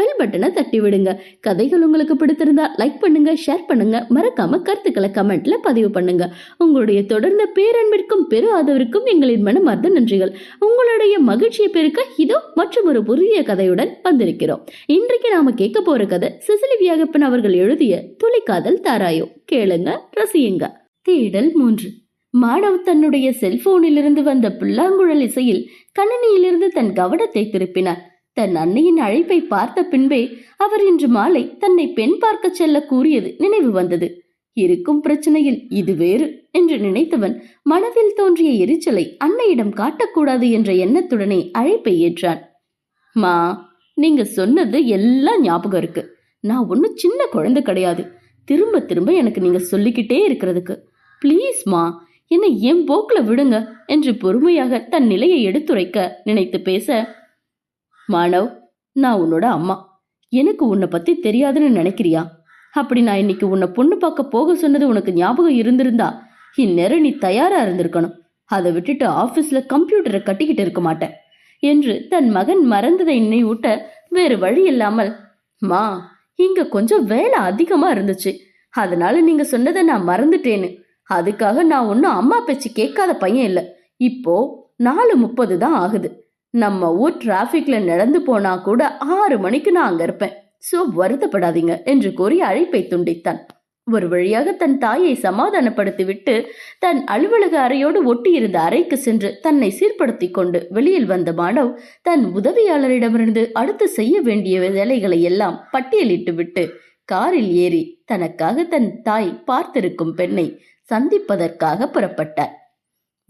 Bell பட்டனை தட்டி விடுங்க கதைகள் உங்களுக்கு பிடித்திருந்தா லைக் பண்ணுங்க ஷேர் பண்ணுங்க. மறக்காம கருத்துக்களை கமெண்ட்ல பதிவு பண்ணுங்க. உங்களுடைய தொடர்ந்த பேரன்பிற்கும் பெரு ஆதரவிற்கும் எங்களின் மனமார்ந்த நன்றிகள். உங்களுடைய மகிழ்ச்சியை பெருக்க இதோ மற்றும் ஒரு புதிய கதையுடன் வந்திருக்கிறோம். இன்றைக்கு நாம கேட்க போற கதை சிசிலி வியாகப்பன் அவர்கள் எழுதிய துளிக்காதல் தாராயோ. கேளுங்க ரசியுங்க. தேடல் மூன்று. மாணவ் தன்னுடைய செல்போனிலிருந்து வந்த புல்லாங்குழல் இசையில் கணினியிலிருந்து தன் கவனத்தை திருப்பினார். தன் அன்னையின் அழைப்பை பார்த்த பின்பே அவர் இன்று மாலை தன்னை பெண் பார்க்க செல்ல கூறியது நினைவு வந்தது. இருக்கும் பிரச்சனையில் இது வேறு என்று நினைத்தவன் மனதில் தோன்றிய எரிச்சலை அன்னையிடம் காட்டக்கூடாது என்ற எண்ணத்துடனே அழைப்பை ஏற்றான். மா நீங்க சொன்னது எல்லாம் ஞாபகம் இருக்கு. நான் ஒன்றும் சின்ன குழந்தை கிடையாது. திரும்ப திரும்ப எனக்கு நீங்க சொல்லிக்கிட்டே இருக்கிறதுக்கு. ப்ளீஸ் மா என்னை என் போக்கில் விடுங்க என்று பொறுமையாக தன் நிலையை எடுத்துரைக்க நினைத்து பேச மாணவ் நான் உன்னோட அம்மா. எனக்கு உன்னை பத்தி தெரியாதுன்னு நினைக்கிறியா? அப்படி நான் இன்னைக்கு உன்னை பொண்ணு பார்க்க போக சொன்னது உனக்கு ஞாபகம் இருந்திருந்தா இந்நேரம் நீ தயாரா இருந்திருக்கணும். அதை விட்டுட்டு ஆபீஸ்ல கம்ப்யூட்டரை கட்டிக்கிட்டு இருக்க மாட்டேன் என்று தன் மகன் மறந்ததை நினைவூட்ட வேறு வழி இல்லாமல் மா இங்க கொஞ்சம் வேலை அதிகமா இருந்துச்சு. அதனால நீங்க சொன்னதை நான் மறந்துட்டேன்னு. அதுக்காக நான் ஒன்னும் அம்மா பேச்சு கேட்காத பையன் இல்லை. இப்போ நாலு முப்பது தான் ஆகுது. நம்ம ஊர் டிராஃபிக்ல நடந்து போனா கூட ஆறு மணிக்கு நான் அங்க இருப்பேன். சோ வருத்தப்படாதீங்க என்று கூறி அழைப்பை துண்டித்தான். ஒரு வழியாக தன் தாயை சமாதானப்படுத்திவிட்டு தன் அலுவலக அறையோடு ஒட்டியிருந்த அறைக்கு சென்று தன்னை சீர்படுத்திக் கொண்டு வெளியில் வந்த மாணவ் தன் உதவியாளரிடமிருந்து அடுத்து செய்ய வேண்டிய வேலைகளை எல்லாம் பட்டியலிட்டு விட்டு காரில் ஏறி தனக்காக தன் தாய் பார்த்திருக்கும் பெண்ணை சந்திப்பதற்காக புறப்பட்டார்.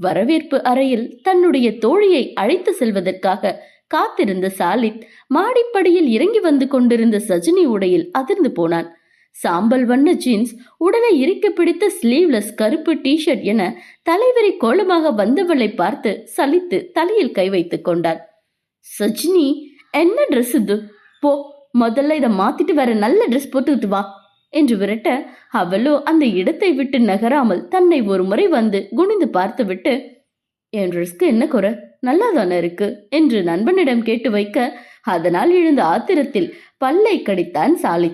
வரவேற்பு அறையில் தன்னுடைய தோழியை அழைத்து செல்வதற்காக காத்திருந்த சாலித் மாடிப்படியில் இறங்கி வந்து கொண்டிருந்த சஜினி உடையில் அதிர்ந்து போனான். சாம்பல் வண்ண ஜீன்ஸ் உடலை இறுக்க பிடித்த ஸ்லீவ்லெஸ் கருப்பு டிஷர்ட் என தலைவரி கோலமாக வந்தவளை பார்த்து சலித்து தலையில் கை வைத்துக் கொண்டான் சஜினி என்ன ட்ரெஸ் இது? போ முதல்ல இதை மாத்திட்டு வேற நல்ல ட்ரெஸ் போட்டுக்கிட்டு வா. என்று விரட்ட அவளோ அந்த இடத்தை விட்டு நகராமல் தன்னை ஒரு முறை வந்து குனிந்து பார்த்துவிட்டு என் ரிஸ்க் என்ன குறை? நல்லா தானே இருக்கு? என்று நண்பனிடம் கேட்டு வைக்க அதனால் எழுந்த ஆத்திரத்தில் பல்லை கடித்தான் சாலி.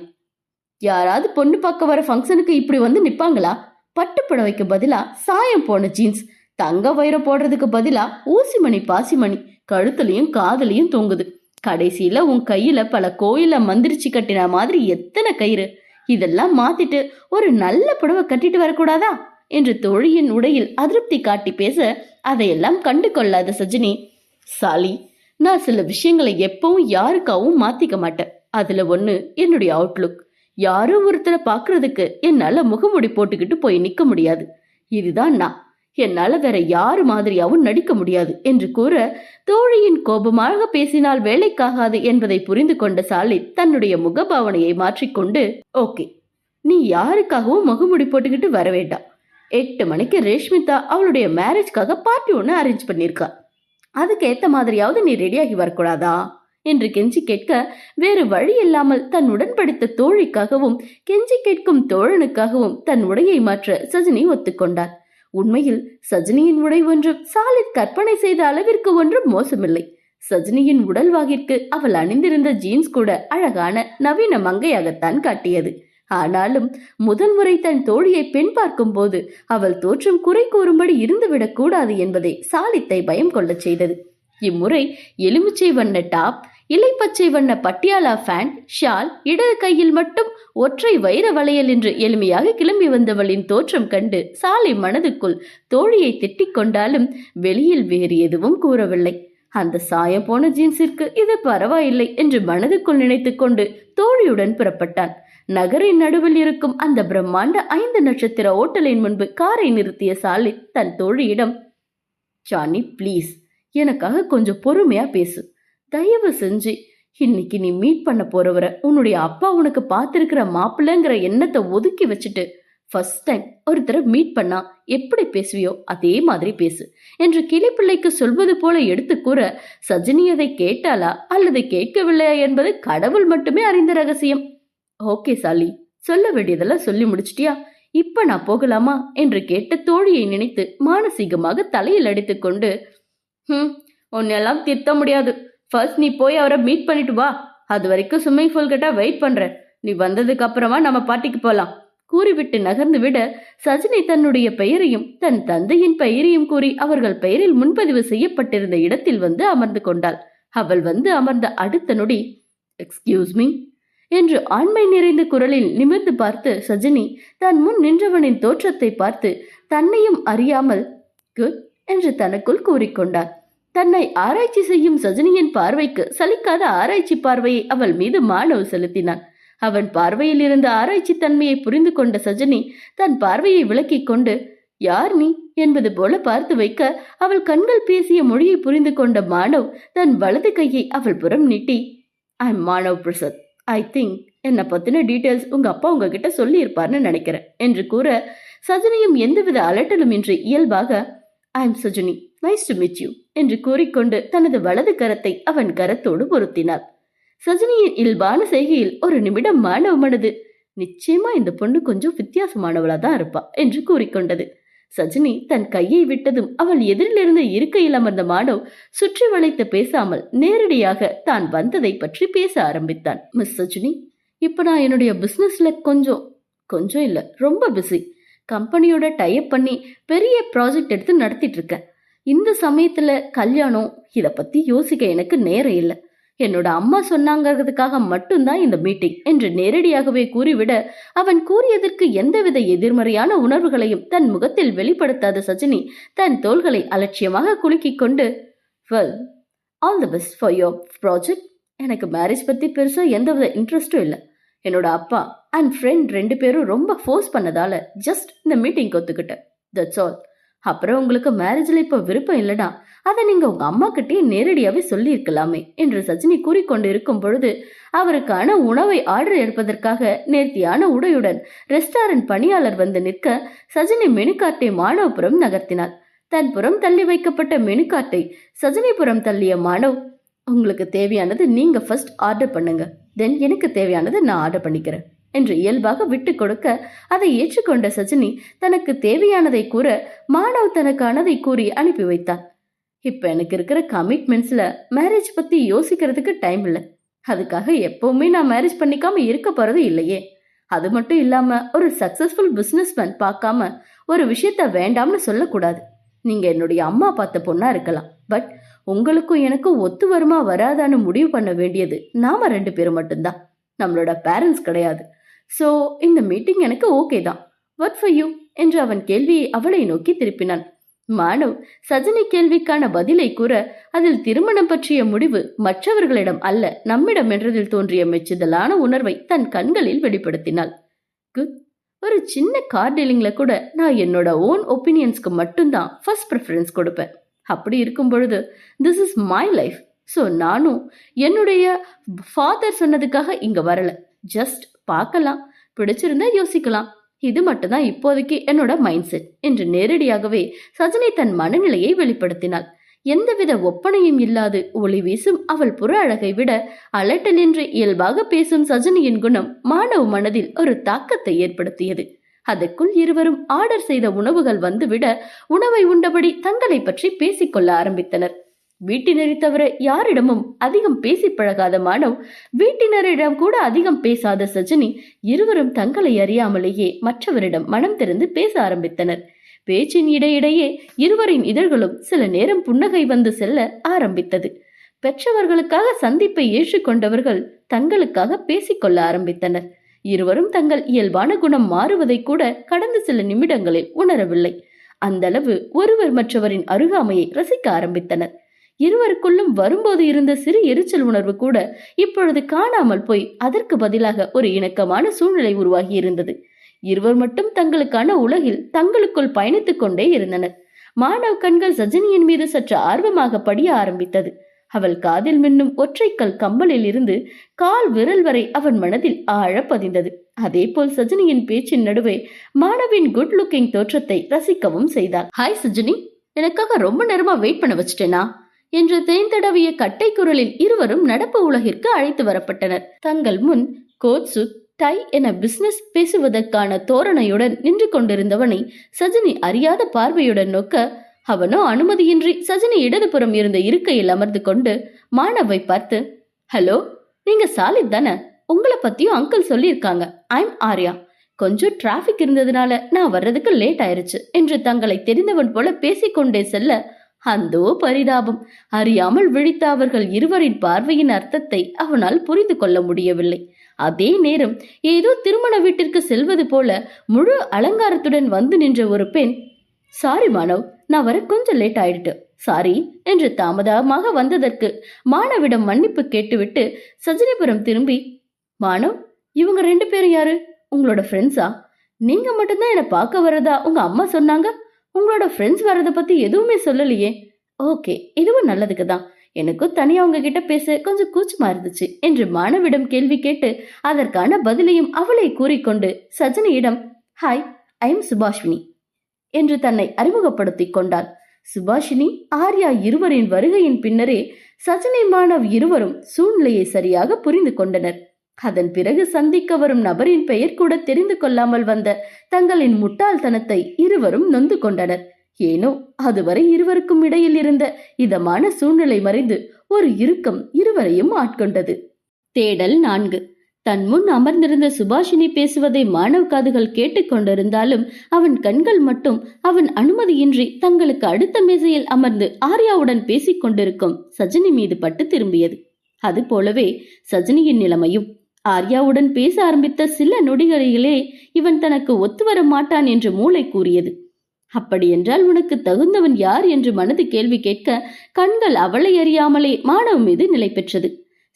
யாராவது பொண்ணு பார்க்க வர ஃபங்க்ஷனுக்கு இப்படி வந்து நிப்பாங்களா? பட்டு புடவைக்கு பதிலா சாயம் போன ஜீன்ஸ் தங்க வைரம் போடுறதுக்கு பதிலா ஊசிமணி பாசிமணி கழுத்துலயும் காதலையும் தொங்குது. கடைசியில உன் கையில பல கோயில மந்திரிச்சு கட்டின மாதிரி எத்தனை கயிறு? இதெல்லாம் மாத்திட்டு ஒரு நல்ல புடவை கட்டிட்டு வரக்கூடாதா? என்று தோழியின் உடையில் அதிருப்தி காட்டி பேச அதையெல்லாம் கண்டு கொள்ளாத சஜினி சாலி நான் சில விஷயங்களை எப்பவும் யாருக்காவும் மாத்திக்க மாட்டேன். அதுல ஒண்ணு என்னுடைய அவுட்லுக் யாரோ ஒருத்தரை பாக்குறதுக்கு என்னால முகமுடி போட்டுக்கிட்டு போய் நிக்க முடியாது. இதுதான் நான். என்னால வேற யாரு மாதிரியாவும் நடிக்க முடியாது என்று கூற தோழியின் கோபமாக பேசினால் வேலைக்காகாது என்பதை புரிந்து கொண்ட சாலித் தன்னுடைய முகபாவனையை மாற்றிக்கொண்டு ஓகே நீ யாருக்காகவும் முகமுடி போட்டுக்கிட்டு வர வேண்டாம். எட்டு மணிக்கு ரேஷ்மிதா அவளுடைய மேரேஜ்க்காக பார்ட்டி ஒன்று அரேஞ்ச் பண்ணியிருக்கா. அதுக்கு ஏத்த மாதிரியாவது நீ ரெடியாகி வரக்கூடாதா? என்று கெஞ்சி கேட்க வேறு வழி இல்லாமல் தன் உடன்படித்த தோழிக்காகவும் கெஞ்சி கேட்கும் தோழனுக்காகவும் தன் உடையை மாற்ற சஜினி ஒத்துக்கொண்டார். உண்மையில் சஜினியின் உடை ஒன்றும் சாலித் கற்பனை செய்த அளவிற்கு ஒன்றும் மோசமில்லை. சஜினியின் உடல்வாகிற்கு அவள் அணிந்திருந்த ஜீன்ஸ் கூட அழகான நவீன மங்கையாகத்தான் காட்டியது. ஆனாலும் முதன்முறை தன் தோழியை பெண் பார்க்கும்போது அவள் தோற்றம் குறை கூறும்படி இருந்துவிடக் கூடாது என்பதை சாலித்தை பயம் கொள்ளச் செய்தது. இம்முறை எலுமிச்சை வண்ண டாப் இலைப்பச்சை வண்ண பட்டியாலா ஃபேண்ட் ஷால் இடது கையில் மட்டும் ஒற்றை வைர வளையல் என்று எளிமையாக கிளம்பி வந்தவளின் தோற்றம் கண்டு சாலை மனதுக்குள் தோழியை திட்டிக் கொண்டாலும் வெளியில் வேறு எதுவும் கூறவில்லை. அந்த சாயம் போன ஜீன்ஸிற்கு இது பரவாயில்லை என்று மனதுக்குள் நினைத்துக்கொண்டு தோழியுடன் புறப்பட்டான். நகரின் நடுவில் இருக்கும் அந்த பிரம்மாண்ட ஐந்து நட்சத்திர ஓட்டலின் முன்பு காரை நிறுத்திய சாலி தன் தோழியிடம் ஜானி ப்ளீஸ் எனக்காக கொஞ்சம் பொறுமையா பேசு. தயவு செஞ்சு இன்னைக்கு நீ மீட் பண்ண போறவரை உன்னுடைய அப்பா உனக்கு பார்த்திருக்கிற மாப்பிள்ளைங்கிற எண்ணத்தை ஒதுக்கி வச்சுட்டு ஃபர்ஸ்ட் டைம் ஒருத்தரை மீட் பண்ணா எப்படி பேசுவியோ அதே மாதிரி பேசு என்று கிளிப்பிள்ளைக்கு சொல்வது போல எடுத்து கூற சஜினி அதை கேட்டாளா அல்லது கேட்கவில்லையா என்பது கடவுள் மட்டுமே அறிந்த ரகசியம். ஓகே சாலி சொல்ல வேண்டியதெல்லாம் சொல்லி முடிச்சிட்டியா? இப்ப நான் போகலாமா? என்று கேட்ட தோழியை நினைத்து மானசீகமாக தலையில் அடித்துக்கொண்டு ஹம் உன்னெல்லாம் திருத்த முடியாது. ஃபர்ஸ்ட் நீ போய் அவரை மீட் பண்ணிட்டு வா. அது வரைக்கும் ஸ்விம்மிங் பூல் கிட்ட வெயிட் பண்றேன் நீ வந்ததுக்கு அப்புறமா நம்ம பாட்டிக்கு போலாம். கூறிவிட்டு நகர்ந்து விட சஜினி தன்னுடைய பெயரையும் தன் தந்தையின் பெயரையும் கூறி அவர்கள் பெயரில் முன்பதிவு செய்யப்பட்டிருந்த இடத்தில் வந்து அமர்ந்து கொண்டாள். அவள் வந்து அமர்ந்த அடுத்த நொடி எக்ஸ்கியூஸ் மீ என்று ஆண்மை நிறைந்த குரலில் நிமிர்ந்து பார்த்து சஜினி தன் முன் நின்றவனின் தோற்றத்தை பார்த்து தன்னையும் அறியாமல் குட் என்று தனக்குள் கூறிக்கொண்டார் தன்னை ஆராய்ச்சி செய்யும் சஜினியின் பார்வைக்கு சலிக்காத ஆராய்ச்சி பார்வையை அவள் மீது மாணவ செலுத்தினான். அவன் பார்வையில் இருந்த ஆராய்ச்சி தன்மையை புரிந்து கொண்ட சஜினி தன் பார்வையை விளக்கிக் கொண்டு யார் நீ? என்பது போல பார்த்து வைக்க அவள் கண்கள் பேசிய மொழியை புரிந்து கொண்ட மாணவ் தன் வலது கையை அவள் புறம் நீட்டி I Manav Prasad I think என்னை பத்தின டீட்டெயில்ஸ் உங்க அப்பா உங்ககிட்ட சொல்லி இருப்பார்னு நினைக்கிறேன் என்று கூற சஜினியும் எந்தவித அலட்டலும் இன்றி இயல்பாக I am Sajini. Nice to meet you என்று கூறிக்கொண்டு தனது வலது கரத்தை அவன் கரத்தோடு பொருத்தினாள். சஜினியின் இயல்பான செய்கையில் ஒரு நிமிடம் மாணவ மனது நிச்சயமா இந்த பொண்ணு கொஞ்சம் வித்தியாசமானவளா தான் இருப்பா என்று கூறிக்கொண்டது. சஜினி தன் கையை விட்டதும் அவள் எதிரிலிருந்து இருக்கையில் அமர்ந்த மாணவ் சுற்றி வளைத்து பேசாமல் நேரடியாக தான் வந்ததை பற்றி பேச ஆரம்பித்தான். மிஸ் சஜினி இப்போ நான் என்னுடைய பிஸ்னஸில் கொஞ்சம் கொஞ்சம் இல்லை ரொம்ப பிஸி கம்பெனியோட டைப் பண்ணி பெரிய ப்ராஜெக்ட் எடுத்து நடத்திட்டு இருக்கேன். இந்த சமயத்துல கல்யாணம் இதை பத்தி யோசிக்க எனக்கு நேரம் இல்லை. என்னோட அம்மா சொன்னாங்கிறதுக்காக மட்டும்தான் இந்த மீட்டிங் என்று நேரடியாகவே கூறிவிட அவன் கூறியதற்கு எந்தவித எதிர்மறையான உணர்வுகளையும் தன் முகத்தில் வெளிப்படுத்தாத சஜினி தன் தோள்களை அலட்சியமாக குலுக்கிக் கொண்டு well all the best for your project எனக்கு மேரேஜ் பற்றி பெருசாக எந்தவித இன்ட்ரெஸ்ட்டும் இல்லை. என்னோட அப்பா அண்ட் ஃப்ரெண்ட் ரெண்டு பேரும் ரொம்ப ஃபோர்ஸ் பண்ணதால ஜஸ்ட் இந்த மீட்டிங் ஒத்துக்கிட்டேன். தட்ஸ் ஆல் அப்புறம் உங்களுக்கு மேரேஜில் இப்போ விருப்பம் இல்லைனா அதை நீங்கள் உங்கள் அம்மா கிட்டே நேரடியாகவே சொல்லியிருக்கலாமே என்று சஜினி கூறிக்கொண்டு இருக்கும் பொழுது அவருக்கான உணவை ஆர்டர் எடுப்பதற்காக நேர்த்தியான உடையுடன் ரெஸ்டாரண்ட் பணியாளர் வந்து நிற்க சஜினி மெனுகார்ட்டை மாணவபுரம் நகர்த்தினார். தன் புறம் தள்ளி வைக்கப்பட்ட மெனுகார்ட்டை சஜினிபுரம் தள்ளிய மாணவ் உங்களுக்கு தேவையானது நீங்க ஃபர்ஸ்ட் ஆர்டர் பண்ணுங்க. தென் எனக்கு தேவையானது நான் ஆர்டர் பண்ணிக்கிறேன். என்று இயல்பாக விட்டு கொடுக்க அதை ஏற்றுக்கொண்ட சஜினி தனக்கு தேவையானதை கூற மாணவ் தனக்கானதை கூறி அனுப்பி வைத்தான். இப்ப எனக்கு இருக்கிற கமிட்மெண்ட்ஸ்ல மேரேஜ் பத்தி யோசிக்கிறதுக்கு டைம் இல்லை. அதுக்காக எப்பவுமே நான் மேரேஜ் பண்ணிக்காம இருக்க போறது இல்லையே. அது மட்டும் இல்லாம ஒரு சக்சஸ்ஃபுல் பிசினஸ்மேன் பார்க்காம ஒரு விஷயத்த வேண்டாம்னு சொல்லக்கூடாது. நீங்க என்னுடைய அம்மா பார்த்த பொண்ணா இருக்கலாம். பட் உங்களுக்கும் எனக்கும் ஒத்து வருமா வராதான்னு முடிவு பண்ண வேண்டியது நாம ரெண்டு பேரும் மட்டும்தான். நம்மளோட பேரண்ட்ஸ் கிடையாது. ஸோ இந்த மீட்டிங் எனக்கு ஓகே தான். வாட் ஃபார் யூ என்று அவன் கேள்வியை அவளை நோக்கி திருப்பினான் மானவ் சஜினி கேள்விக்கான பதிலை கூற அதில் திருமணம் பற்றிய முடிவு மற்றவர்களிடம் அல்ல நம்மிடம் என்றதில் தோன்றிய மெச்சுதலான உணர்வை தன் கண்களில் வெளிப்படுத்தினாள். குட் ஒரு சின்ன கார் டீலிங்ல கூட நான் என்னோட ஓன் ஒப்பீனியன்ஸ்க்கு மட்டும்தான் ஃபர்ஸ்ட் ப்ரிஃபரன்ஸ் கொடுப்பேன். அப்படி இருக்கும் பொழுது this is my life so நானும் என்னுடைய ஃபாதர் சொன்னதுக்காக இங்கே வரல. ஜஸ்ட் பார்க்கலாம். பிடிச்சிருந்தா யோசிக்கலாம். இது மட்டும்தான் இப்போதைக்கு என்னோட மைண்ட் செட் என்று நேரடியாகவே சஜினி தன் மனநிலையை வெளிப்படுத்தினாள். எந்தவித ஒப்பனையும் இல்லாது ஒளி வீசும் அவள் புற அழகை விட அலட்டல் என்று இயல்பாக பேசும் சஜினியின் குணம் மாணவ மனதில் ஒரு தாக்கத்தை ஏற்படுத்தியது. அதற்குள் இருவரும் ஆர்டர் செய்த உணவுகள் வந்துவிட உணவை உண்டபடி தங்களை பற்றி பேசிக்கொள்ள ஆரம்பித்தனர். வீட்டினரை தவிர யாரிடமும் அதிகம் பேசி பழகாத மாணவ் வீட்டினரிடம் கூட அதிகம் பேசாத சஜினி இருவரும் தங்களை அறியாமலேயே மற்றவரிடம் மனம் திறந்து பேச ஆரம்பித்தனர். பேச்சின் இடையிடையே இருவரின் இதழ்களும் சில நேரம் புன்னகை வந்து செல்ல ஆரம்பித்தது. பெற்றவர்களுக்காக சந்திப்பை ஏற்றுக்கொண்டவர்கள் தங்களுக்காக பேசிக்கொள்ள ஆரம்பித்தனர். இருவரும் தங்கள் இயல்பான குணம் மாறுவதை கூட கடந்த சில நிமிடங்களில் உணரவில்லை. அந்தளவு ஒருவர் மற்றவரின் அருகாமையை ரசிக்க ஆரம்பித்தனர். இருவருக்குள்ளும் வரும்போது இருந்த சிறு எரிச்சல் உணர்வு கூட இப்பொழுது காணாமல் போய் அதற்கு பதிலாக ஒரு இணக்கமான சூழ்நிலை உருவாகி இருந்தது. இருவர் மட்டும் தங்களுக்கான உலகில் தங்களுக்குள் பயணித்துக் கொண்டே இருந்தனர். மாணவ கண்கள் சஜினியின் மீது சற்று ஆர்வமாக படிய ஆரம்பித்தது. அவள் காதில் மின்னும் ஒற்றைக்கல் கம்பலில் இருந்து கால் விரல் வரை அவன் மனதில் ஆழ பதிந்தது. அதேபோல் சஜினியின் பேச்சின் நடுவே மாணவின் குட் லுக்கிங் தோற்றத்தை ரசிக்கவும் செய்தார் ஹாய் சஜினி எனக்காக ரொம்ப நேரமா வெயிட் பண்ண வச்சுட்டேனா? என்று தேன் தடவிய கட்டை குரலில் இருவரும் நடப்பு உலகிற்கு அழைத்து வரப்பட்டனர். தங்கள் முன் கோட்சு டை என பிசினஸ் பேசுவதற்கான தோரணையுடன் நின்று கொண்டிருந்தவனை சஜினி அறியாத பார்வையுடன் நோக்க அவனோ அனுமதியின்றி சஜினி இடதுபுறம் இருந்த இருக்கையில் அமர்ந்து கொண்டு மாணவை பார்த்து ஹலோ நீங்க சாலித் தானே? உங்களை பத்தியும் அங்கிள் சொல்லியிருக்காங்க. ஐம் ஆர்யா. கொஞ்சம் டிராஃபிக் இருந்ததுனால நான் வர்றதுக்கு லேட் ஆயிருச்சு என்று தங்களை தெரிந்தவன் போல பேசிக்கொண்டே செல்ல அந்தோ பரிதாபம். அறியாமல் விழித்த அவர்கள் இருவரின் பார்வையின் அர்த்தத்தை அவனால் புரிந்து கொள்ள முடியவில்லை. அதே நேரம் ஏதோ திருமண வீட்டிற்கு செல்வது போல முழு அலங்காரத்துடன் வந்து நின்ற ஒரு பெண் சாரி மாணவ் நான் வர கொஞ்சம் லேட் ஆயிடுட்டு சாரி என்று தாமதமாக வந்ததற்கு மாணவிடம் மன்னிப்பு கேட்டுவிட்டு சஜினிபுரம் திரும்பி மாணவ் இவங்க ரெண்டு பேரும் யாரு? உங்களோட ஃப்ரெண்ட்ஸா நீங்க மட்டும்தான் என்னை பார்க்க வரதா உங்க அம்மா சொன்னாங்க? உங்களோட ஃப்ரெண்ட்ஸ் வர்றதை பத்தி எதுவுமே சொல்லலையே. ஓகே இதுவும் நல்லதுக்கு தான். எனக்கும் தனியா உங்ககிட்ட பேச கொஞ்சம் கூச்சமா இருந்துச்சு என்று மாணவிடம் கேள்வி கேட்டு அதற்கான பதிலையும் அவளை கூறிக்கொண்டு சஜினியிடம் ஹாய் ஐ எம் சுபாஷினி என்று தன்னை அறிமுகப்படுத்திக் கொண்டாள். சுபாஷினி ஆர்யா இருவரின் வருகையின் பின்னரே சஜனை மாணவ் இருவரும் சூழ்நிலையை சரியாக புரிந்து கொண்டனர். அதன் பிறகு சந்திக்க வரும் நபரின் பெயர் கூட தெரிந்து கொள்ளாமல் வந்த தங்களின் முட்டாள்தனத்தை இருவரும் நொந்து கொண்டனர். ஏனோ அதுவரை இருவருக்கும் இடையில் இருந்த இதமான சூழ்நிலை மறைந்து ஒரு இறுக்கம் இருவரையும் ஆட்கொண்டது. தேடல் நான்கு. தன் முன் அமர்ந்திருந்த சுபாஷினி பேசுவதை மாணவ காதுகள் கேட்டுக்கொண்டிருந்தாலும் அவன் கண்கள் மட்டும் அவன் அனுமதியின்றி தங்களுக்கு அடுத்த மேசையில் அமர்ந்து ஆர்யாவுடன் பேசிக் கொண்டிருக்கும் சஜினி மீது பட்டு திரும்பியது. அது போலவே சஜினியின் நிலைமையும் ஆர்யாவுடன் பேச ஆரம்பித்த சில நொடிகளிலே இவன் தனக்கு ஒத்து வர மாட்டான் என்று மூளை கூறியது. அப்படியென்றால் உனக்கு தகுந்தவன் யார்? என்று மனது கேள்வி கேட்க கண்கள் அவளை அறியாமலே மாணவ மீது நிலை பெற்றது.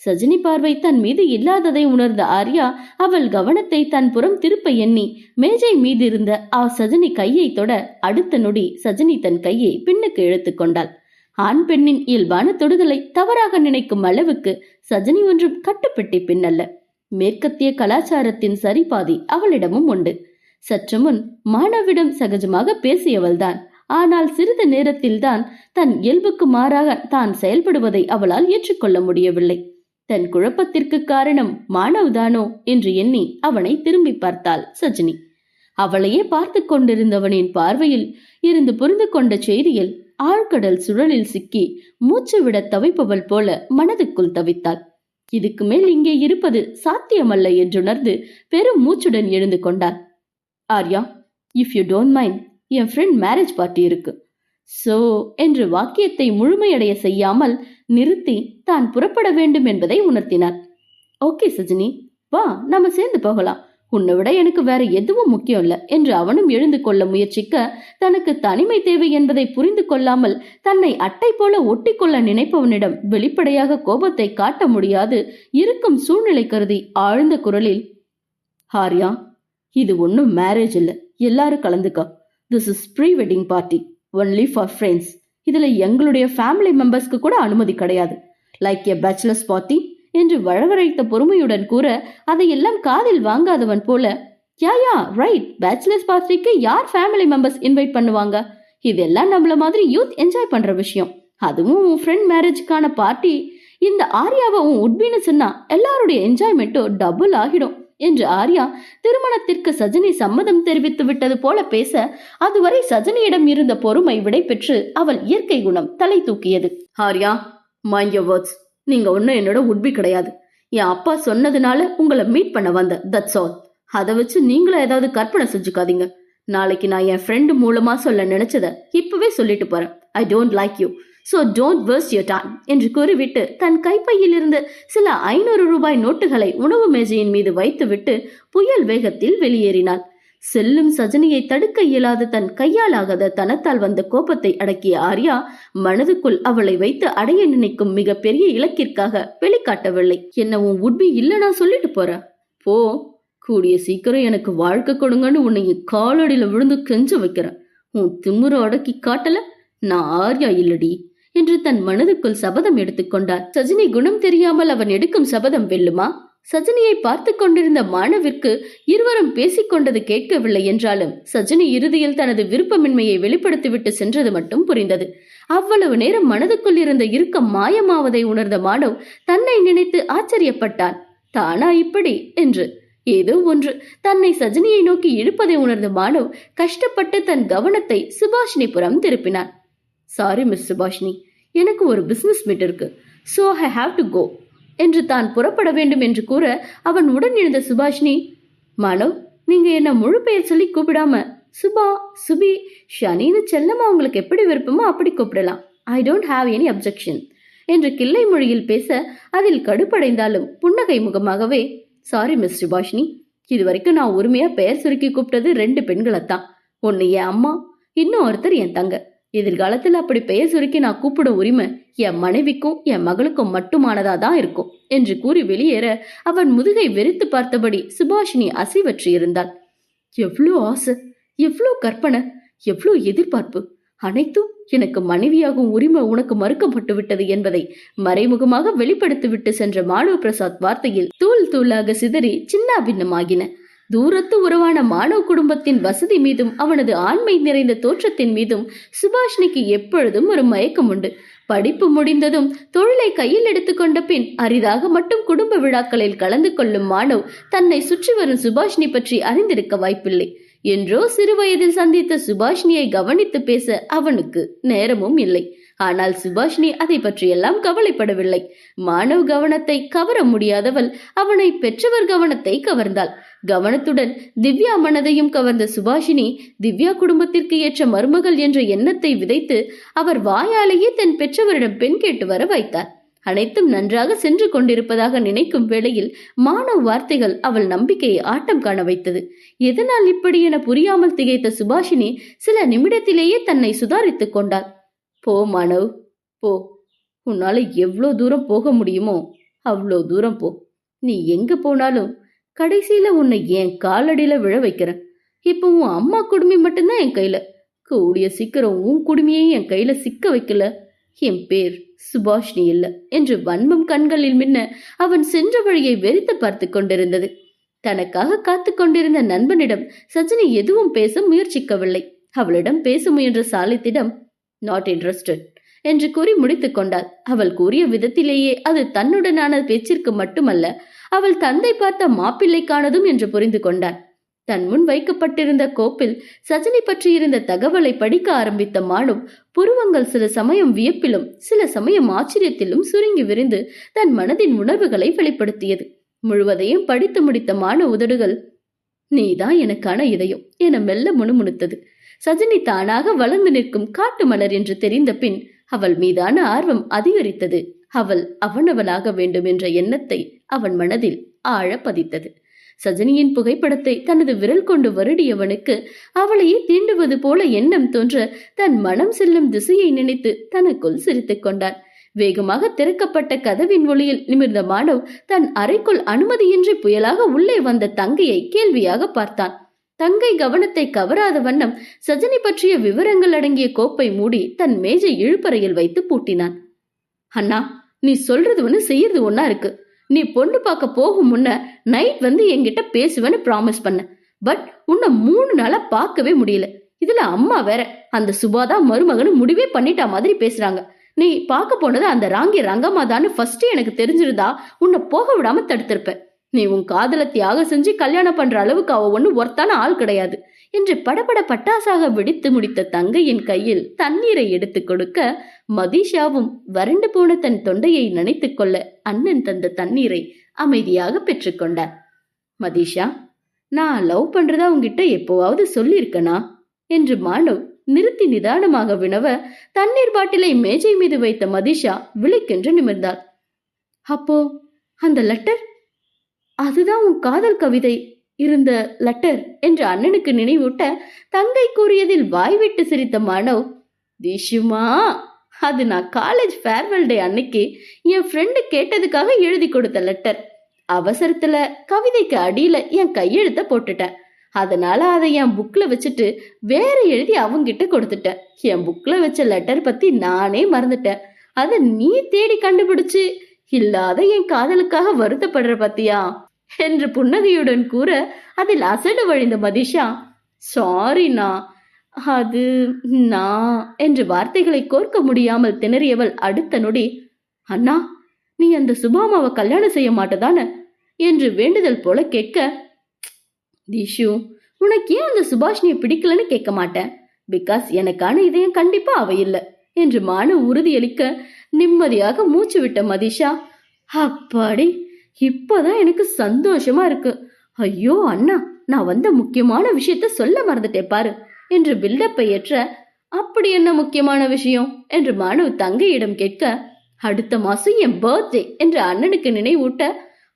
சஜினி பார்வை தன் மீது இல்லாததை உணர்ந்த ஆர்யா அவள் கவனத்தை தன் புறம் திருப்ப எண்ணி மேஜை மீது இருந்த ஆ சஜினி கையை தொட அடுத்த நொடி சஜினி தன் கையை பின்னுக்கு இழுத்து கொண்டாள். ஆண் பெண்ணின் இயல்பான தொடுதலை தவறாக நினைக்கும் அளவுக்கு சஜினி ஒன்றும் கட்டுப்பட்டி பின்னல்ல. மேற்கத்திய கலாச்சாரத்தின் சரிபாதி அவளிடமும் உண்டு. சற்று முன் மாணவிடம் சகஜமாக பேசியவள்தான். ஆனால் சிறிது நேரத்தில்தான் தன் இயல்புக்கு மாறாக தான் செயல்படுவதை அவளால் ஏற்றுக்கொள்ள முடியவில்லை. தன் குழப்பத்திற்கு காரணம் மாணவ்தானோ என்று எண்ணி அவனை திரும்பி பார்த்தாள் சஜினி. அவளையே பார்த்து கொண்டிருந்தவனின் பார்வையில் இருந்து புரிந்து கொண்ட செய்தியில் ஆழ்கடல் சுழலில் சிக்கி மூச்சு விட தவிப்பவள் போல மனதுக்குள் தவித்தாள். இதுக்கு மேல் இங்கே இருப்பது சாத்தியமல்ல என்றுணர்ந்து பெரும் மூச்சுடன் எழுந்து கொண்டார் Arya if you don't mind N friend marriage party இருக்கு. சோ என்று வாக்கியத்தை முழுமையடைய செய்யாமல் நிறுத்தி தான் புறப்பட வேண்டும் என்பதை உணர்த்தினார். ஓகே சஜினி வா நாம சேர்ந்து போகலாம். உன்னை விட எனக்கு வேற எதுவும் முக்கியம் இல்ல என்று அவனும் எழுந்து கொள்ள முயற்சிக்க தனக்கு தனிமை தேவை என்பதை புரிந்து கொள்ளாமல் தன்னை அட்டை போல ஒட்டிக்கொள்ள நினைப்பவனிடம் வெளிப்படையாக கோபத்தை காட்ட முடியாது இருக்கும் சூழ்நிலை கருதி ஆழ்ந்த குரலில் ஹாரியா இது ஒன்றும் மேரேஜ் இல்ல. எல்லாரும் கலந்துக்கா. This is pre wedding party only for friends இதுல எங்களுடைய ஃபேமிலி மெம்பர்ஸ்க்கு கூட அனுமதி கிடையாது. லைக் எ பேச்சுலர்ஸ் பார்ட்டி என்று வழவழைத்த பொறுமையுடன் கூற அதையெல்லாம் காதில் வாங்காதவன் போல யா யா ரைட் பேச்சுலர்ஸ் பார்ட்டிக்கு யார் ஃபேமிலி மெம்பர்ஸ் இன்வைட் பண்ணுவாங்க? இதெல்லாம் நம்மள மாதிரி யூத் என்ஜாய் பண்ற விஷயம். அதுவும் உன் ஃப்ரெண்ட் மேரேஜுக்கான பார்ட்டி இந்த ஆர்யாவை உன் உட்பின்னு சொன்னா எல்லாருடைய என்ஜாய்மெண்ட்டும் டபுள் ஆகிடும் என்று ஆர்யா திருமணத்திற்கு சஜினி சம்மதம் தெரிவித்து விட்டது போல பேச அதுவரை சஜினியிடம் இருந்த பொறுமை விடை பெற்று அவள் இயற்கை குணம் தலை தூக்கியது. ஆர்யா மைண்ட் யோர் வேர்ட்ஸ் நீங்க ஒன்றும் என்னோட உட்பி கிடையாது. என் அப்பா சொன்னதுனால உங்களை மீட் பண்ண வந்த தட்ஸ் ஆல் அதை வச்சு நீங்களும் ஏதாவது கற்பனை செஞ்சுக்காதீங்க. நாளைக்கு நான் என் ஃப்ரெண்டு மூலமா சொல்ல நினைச்சத இப்பவே சொல்லிட்டு போறேன். I don't like you so don't waste you time என்று கூறிவிட்டு தன் கைப்பையில் இருந்து சில ஐநூறு ரூபாய் நோட்டுகளை உணவு மேஜையின் மீது வைத்துவிட்டு புயல் வேகத்தில் வெளியேறினாள் செல்லும் சஜனியை தடுக்க இயலாத தன் கையாலாகாத தனத்தால் வந்த கோபத்தை அடக்கிய ஆர்யா மனதுக்குள் அவளை வைத்து அடைய நினைக்கும் மிக பெரிய இலக்கிற்காக வெளிக்காட்டவில்லை. என்ன உன் உட்பி இல்லைனா சொல்லிட்டு போற? போ கூடிய சீக்கிரம் எனக்கு வாழ்க்கை கொடுங்கன்னு உன்னை காலடியில் காலடியில விழுந்து கெஞ்ச வைக்கிறேன். உன் திமுற அடக்கி காட்டல? நான் ஆர்யா இல்லடி என்று தன் மனதுக்குள் சபதம் எடுத்துக்கொண்டார் சஜினி குணம் தெரியாமல் அவன் எடுக்கும் சபதம் வெல்லுமா? சஜினியை பார்த்து கொண்டிருந்த மாணவிற்கு இருவரும் பேசிக் கொண்டது கேட்கவில்லை என்றாலும் சஜினி இறுதியில் தனது விருப்பமின்மையை வெளிப்படுத்திவிட்டு சென்றது மட்டும் புரிந்தது. அவ்வளவு நேரம் மனதுக்குள் இருந்த இறுக்கம் மாயமாவதை உணர்ந்த மாணவ் தன்னை நினைத்து ஆச்சரியப்பட்டான். தானா இப்படி? என்று. ஏதோ ஒன்று. தன்னை சஜினியை நோக்கி இழுப்பதை உணர்ந்த மாணவ் கஷ்டப்பட்டு தன் கவனத்தை சுபாஷினி புறம் திருப்பினான். சாரி மிஸ் சுபாஷினி எனக்கு ஒரு பிசினஸ் மீட் இருக்கு. So I have to go என்று தான் புறப்பட வேண்டும் என்று கூற அவன் உடன் இருந்த சுபாஷினி மாணவ் நீங்க என்ன முழு பெயர் சொல்லி கூப்பிடாம சுபா சுபி ஷனின்னு செல்லமா உங்களுக்கு எப்படி விருப்பமோ அப்படி கூப்பிடலாம். I don't have any objection என்று கிள்ளை மொழியில் பேச அதில் கடுப்படைந்தாலும் புன்னகை முகமாகவே சாரி மிஸ் சுபாஷினி இது வரைக்கும் நான் உரிமையா பெயர் சுருக்கி கூப்பிட்டது ரெண்டு பெண்களைத்தான். ஒன்னு என் அம்மா இன்னும் ஒருத்தர் என் தங்க எதிர்காலத்தில் அப்படி பெயர் சுருக்கி நான் கூப்பிடும் உரிமை என் மனைவிக்கும் என் மகளுக்கும் மட்டுமானதா தான் இருக்கும் என்று கூறி வெளியேற அவன் முதுகை வெறித்து பார்த்தபடி சுபாஷினி அசைவற்றி இருந்தாள். எவ்வளோ ஆசை எவ்வளோ கற்பனை எவ்வளோ எதிர்பார்ப்பு. அனைத்தும் எனக்கு மனைவியாகும் உரிமை உனக்கு மறுக்கப்பட்டு விட்டது என்பதை மறைமுகமாக வெளிப்படுத்திவிட்டு சென்ற மாணவ பிரசாத் வார்த்தையில் தூள் தூளாக சிதறி சின்ன பின்னமாகின தூரத்து உறவான மாணவ குடும்பத்தின் வசதி மீதும் அவனது ஆண்மை நிறைந்த தோற்றத்தின் மீதும் சுபாஷினிக்கு எப்பொழுதும் ஒரு மயக்கம் உண்டு. படிப்பு முடிந்ததும் தொழிலை கையில் எடுத்துக்கொண்ட பின் அரிதாக மட்டும் குடும்ப விழாக்களில் கலந்து கொள்ளும் மாணவ் தன்னை சுற்றி வரும் சுபாஷினி பற்றி அறிந்திருக்க வாய்ப்பில்லை. என்றோ சிறுவயதில் சந்தித்த சுபாஷினியை கவனித்து பேச அவனுக்கு நேரமும் இல்லை. ஆனால் சுபாஷினி அதை பற்றியெல்லாம் கவலைப்படவில்லை. மாணவ் கவனத்தை கவர முடியாதவள் அவனை பெற்றவர் கவனத்தை கவர்ந்தாள். கவனத்துடன் திவ்யா மனதையும் கவர்ந்த சுபாஷினி திவ்யா குடும்பத்திற்கு ஏற்ற மருமகள் என்ற எண்ணத்தை விதைத்து அவர் வாயாலேயே தன் பெற்றவரிடம் பெண் கேட்டு வர வைத்தார். அனைத்தும் நன்றாக சென்று கொண்டிருப்பதாக நினைக்கும் வேளையில் மாணவ வார்த்தைகள் அவள் நம்பிக்கையை ஆட்டம் காண வைத்தது. எதனால் இப்படி என புரியாமல் திகைத்த சுபாஷினி சில நிமிடத்திலேயே தன்னை சுதாரித்துக் கொண்டாள். போ மாணவ் போ. உன்னால எவ்வளோ தூரம் போக முடியுமோ அவ்வளோ தூரம் போ. நீ எங்க போனாலும் கடைசியில உன்னை என் காலடியில விழ வைக்கிறேன். இப்போ உன் அம்மா குடுமி மட்டும்தான் என் கையில. கூடிய சீக்கிரம் உன் குடுமியையும் என் கையில சிக்க வைக்கல. என் பேர் சுபாஷினி இல்ல என்று வன்மம் கண்களில் மின்ன அவன் சென்ற வழியை வெறித்து பார்த்து கொண்டிருந்தது. தனக்காக காத்து கொண்டிருந்த நண்பனிடம் சஜினி எதுவும் பேச முயற்சிக்கவில்லை. அவளிடம் பேச முயன்ற சாலித்திடம் நாட் இன்ட்ரெஸ்டட் என்று கூறி முடித்துக் கொண்டாள். அவள் கூறிய விதத்திலேயே அது தன்னுடனான பேச்சிற்கு மட்டுமல்ல அவள் தந்தை பார்த்த மாப்பிள்ளைக்கானதும் என்று புரிந்து கொண்டான் தன் முன் வைக்கப்பட்டிருந்த கோப்பில் சஜினி பற்றியிருந்த தகவலை படிக்க ஆரம்பித்த மானும் புருவங்கள் சில சமயம் வியப்பிலும் சில சமயம் ஆச்சரியத்திலும் சுருங்கி விரிந்து தன் மனதின் உணர்வுகளை வெளிப்படுத்தியது. முழுவதையும் படித்து முடித்த மான உதடுகள் நீதான் எனக்கான இதயம் என மெல்ல முணுமுணுத்தது. சஜினி தானாக வளர்ந்து நிற்கும் காட்டு மலர் என்று தெரிந்த பின் அவள் மீதான ஆர்வம் அதிகரித்தது. அவள் அவனவளாக வேண்டும் என்ற எண்ணத்தை அவன் மனதில் ஆழ பதித்தது. சஜினியின் புகைப்படத்தை தனது விரல் கொண்டு வருடியவனுக்கு அவளையே தீண்டுவது போல எண்ணம் தோன்ற தன் மனம் செல்லும் திசையை நினைத்து தனக்குள் சிரித்துக் கொண்டான். வேகமாக திறக்கப்பட்ட கதவின் ஒளியில் நிமிர்ந்த மாணவ் தன் அறைக்குள் அனுமதியின்றி புயலாக உள்ளே வந்த தங்கையை கேள்வியாக பார்த்தான். தங்கை கவனத்தை கவராத வண்ணம் சஜினி பற்றிய விவரங்கள் அடங்கிய கோப்பை மூடி தன் மேஜை இழுப்பறையில் வைத்து பூட்டினான். அண்ணா நீ சொல்றது ஒண்ணு செய்யறது ஒன்னா இருக்கு. நீ பொண்ணு பார்க்க போகும் முன்ன நைட் வந்து என்கிட்ட பேசுவேன்னு ப்ராமிஸ் பண்ண. பட் உன்னை மூணு நாளா பார்க்கவே முடியல. இதுல அம்மா வேற அந்த சுபாதா மருமகனு முடிவே பண்ணிட்டா மாதிரி பேசுறாங்க. நீ பார்க்க போனது அந்த ராங்கி ரங்கம்மாதான்னு ஃபர்ஸ்ட் எனக்கு தெரிஞ்சிருந்தா உன்னை போக விடாம தடுத்திருப்பேன். நீ உன் காதல தியாகம் செஞ்சு கல்யாணம் பண்ற அளவுக்கு அவ ஒண்ணு ஒருத்தான ஆள் கிடையாது என்று படபட பட்டாசாக வெடித்து முடித்த தங்கையின் கையில் தண்ணீரை எடுத்துக் கொடுக்க மதிஷாவும் வறண்டு போன தன் தொண்டையை நினைத்துக் கொள்ள அண்ணன் தந்த தண்ணீரை அமைதியாக பெற்றுக்கொண்டார் மதிஷா நான் லவ் பண்றதா உங்ககிட்ட எப்போவாவது சொல்லியிருக்கனா? என்று மாணவ் நிறுத்தி நிதானமாக வினவ தண்ணீர் பாட்டிலை மேஜை மீது வைத்த மதிஷா விழிக்கென்று நிமிர்ந்தார் அப்போ அந்த லெட்டர் அதுதான் உன் காதல் கவிதை இருந்த லெட்டர் என்று அண்ணனுக்கு நினைவூட்ட தங்கை கூறியதில் வாய்விட்டு சிரித்த மாணவ் திஷுமா அது நான் காலேஜ் ஃபேர்வெல் டே அன்னைக்கு என் ஃப்ரெண்டு கேட்டதுக்காக எழுதி கொடுத்த லெட்டர் அவசரத்துல கவிதைக்கு அடியில என் கையெழுத்த போட்டுட்டேன். அதனால அதை என் புக்ல வச்சுட்டு வேற எழுதி அவங்கிட்ட கொடுத்துட்டேன். என் புக்ல வச்ச லெட்டர் பத்தி நானே மறந்துட்டேன். அதை நீ தேடி கண்டுபிடிச்சு இல்லாத என் காதலுக்காக வருத்தப்படுற பத்தியா? என்று புன்னகையுடன் கூற அதில் அசடு வழிந்த மதிஷா சாரிண்ணா அது நான் என்று வார்த்தைகளை கோர்க்க முடியாமல் திணறியவள் அடுத்த நொடி அண்ணா நீ அந்த சுபாமாவை கல்யாணம் செய்ய மாட்டதானே? என்று வேண்டுதல் போல கேட்க திஷு உனக்கு ஏன் அந்த சுபாஷினியை பிடிக்கலன்னு கேட்க மாட்டேன்? பிகாஸ் எனக்கான இதயம் கண்டிப்பா அவ இல்லை என்று மான உறுதியளிக்க நிம்மதியாக மூச்சு விட்ட மதிஷா அப்பாடி இப்போதான் எனக்கு சந்தோஷமா இருக்கு. ஐயோ அண்ணா நான் வந்த முக்கியமான விஷயத்த சொல்ல மறந்துட்டேன் பாரு என்று பில்டப்பை ஏற்ற அப்படி என்ன முக்கியமான விஷயம்? என்று மாணவ் தங்கையிடம் கேட்க அடுத்த மாசம் என் பர்த்டே என்று அண்ணனுக்கு நினைவூட்ட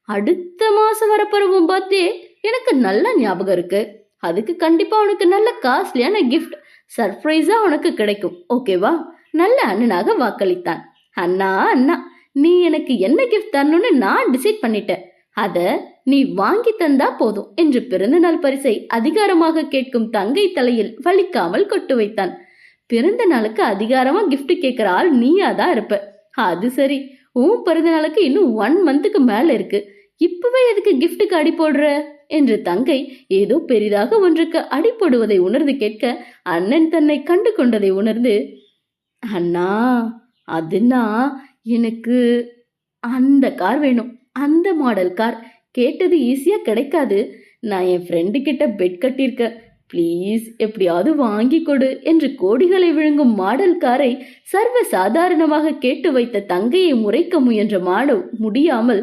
அடுத்த மாசம் வரப்போறவும் பர்த்டே எனக்கு நல்ல ஞாபகம் இருக்கு. அதுக்கு கண்டிப்பா உனக்கு நல்ல காஸ்ட்லியான கிஃப்ட் சர்ப்ரைஸா உனக்கு கிடைக்கும். ஓகேவா நல்ல அண்ணனாக வாக்களித்தான். அண்ணா அண்ணா நீ எனக்கு என்ன கிஃப்ட் தரணும்னு நான் டிசைட் பண்ணிட்டேன். அத நீ வாங்கி தந்தா போதும் என்று பிறந்த நாள் பரிசை அதிகாரமாக கேட்கும் தங்கை தலையில் வலிக்காமல் கொட்டு வைத்தான். பிறந்த நாளுக்கு அதிகாரமா கிஃப்ட் கேட்கிற ஆள் நீயா தான் இருப்ப. அது சரி உன் பிறந்த நாளுக்கு இன்னும் ஒன் மந்த்துக்கு மேல இருக்கு. இப்பவே எதுக்கு கிஃப்ட்டுக்கு அடி போடுற? என்று தங்கை ஏதோ பெரிதாக ஒன்றுக்கு அடி போடுவதை உணர்ந்து கேட்க அண்ணன் தன்னை கண்டு கொண்டதை உணர்ந்து அண்ணா அதுனா எனக்கு அந்த கார் வேணும். அந்த மாடல் கார் கேட்டது ஈஸியாக கிடைக்காது. நான் என் ஃப்ரெண்டு கிட்ட பெட் கட்டியிருக்க ப்ளீஸ் எப்படியாவது வாங்கி கொடு என்று கோடிகளை விழுங்கும் மாடல் காரை சர்வ சாதாரணமாக கேட்டு வைத்த தங்கையை முறைக்க முயன்ற மாடவ் முடியாமல்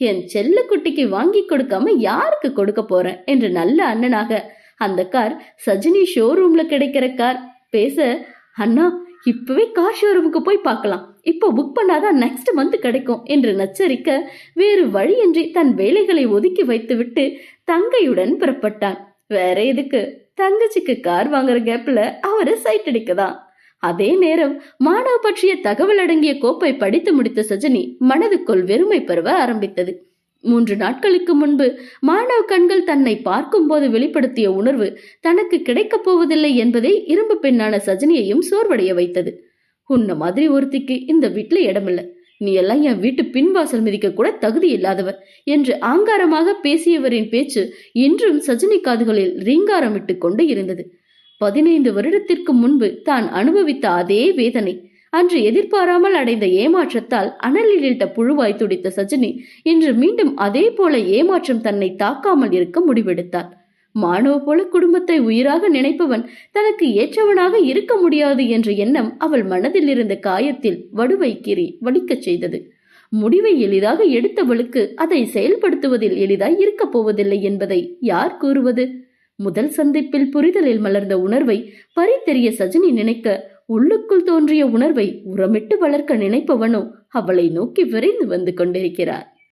என் செல்ல குட்டிக்கு வாங்கி கொடுக்காம யாருக்கு கொடுக்க போறேன்? என்று நல்ல அண்ணனாக அந்த கார் சஜினி ஷோரூம்ல கிடைக்கிற கார் பேச அண்ணா இப்பவே கார் ஷோரூமுக்கு போய் பார்க்கலாம். இப்போ புக் பண்ணாதான் நெக்ஸ்ட் மந்த் கிடைக்கும் என்று நச்சரிக்க வேறு வழியின்றி தன் வேலைகளை ஒதுக்கி வைத்துவிட்டு தங்கையுடன் புறப்பட்டான். வேற எதுக்கு? தங்கச்சிக்கு கார் வாங்குற கேப்ல அவரு சைட் அடிக்கதான். அதே நேரம் மாணவ பற்றிய தகவல் அடங்கிய கோப்பை படித்து முடித்த சஜினி மனதுக்குள் வெறுமை பெறவ ஆரம்பித்தது. மூன்று நாட்களுக்கு முன்பு மாணவ கண்கள் தன்னை பார்க்கும்போது வெளிப்படுத்திய உணர்வு தனக்கு கிடைக்கப் போவதில்லை என்பதை இரும்பு பெண்ணான சஜினியையும் சோர்வடைய வைத்தது. உன்ன மாதிரி ஒருத்திக்கு இந்த வீட்டுல இடமில்ல. நீ எல்லாம் என் வீட்டு பின்வாசல் மிதிக்க கூட தகுதி இல்லாதவர் என்று ஆங்காரமாக பேசியவரின் பேச்சு இன்றும் சஜினி காதுகளில் ரீங்காரமிட்டு கொண்டு இருந்தது. பதினைந்து வருடத்திற்கு முன்பு தான் அனுபவித்த அதே வேதனை. அன்று எதிர்பாராமல் அடைந்த ஏமாற்றத்தால் அனலிலிட்ட புழுவாய் துடித்த சஜினி இன்று மீண்டும் அதே போல ஏமாற்றம் தன்னை தாக்காமல் இருக்க முடிவெடுத்தார் மாணவ போல குடும்பத்தை உயிராக நினைப்பவன் தனக்கு ஏற்றவனாக இருக்க முடியாது என்ற எண்ணம் அவள் மனதில் இருந்த காயத்தில் வடுவை கீறி வலிக்கச் செய்தது. முடிவை எளிதாக எடுத்தவளுக்கு அதை செயல்படுத்துவதில் எளிதாய் இருக்கப் போவதில்லை என்பதை யார் கூறுவது? முதல் சந்திப்பில் புரிதலில் மலர்ந்த உணர்வை பறித்தெறிய சஜினி நினைக்க உள்ளுக்குள் தோன்றிய உணர்வை உரமிட்டு வளர்க்க நினைப்பவனோ அவளை நோக்கி விரைந்து வந்து கொண்டிருக்கிறார்.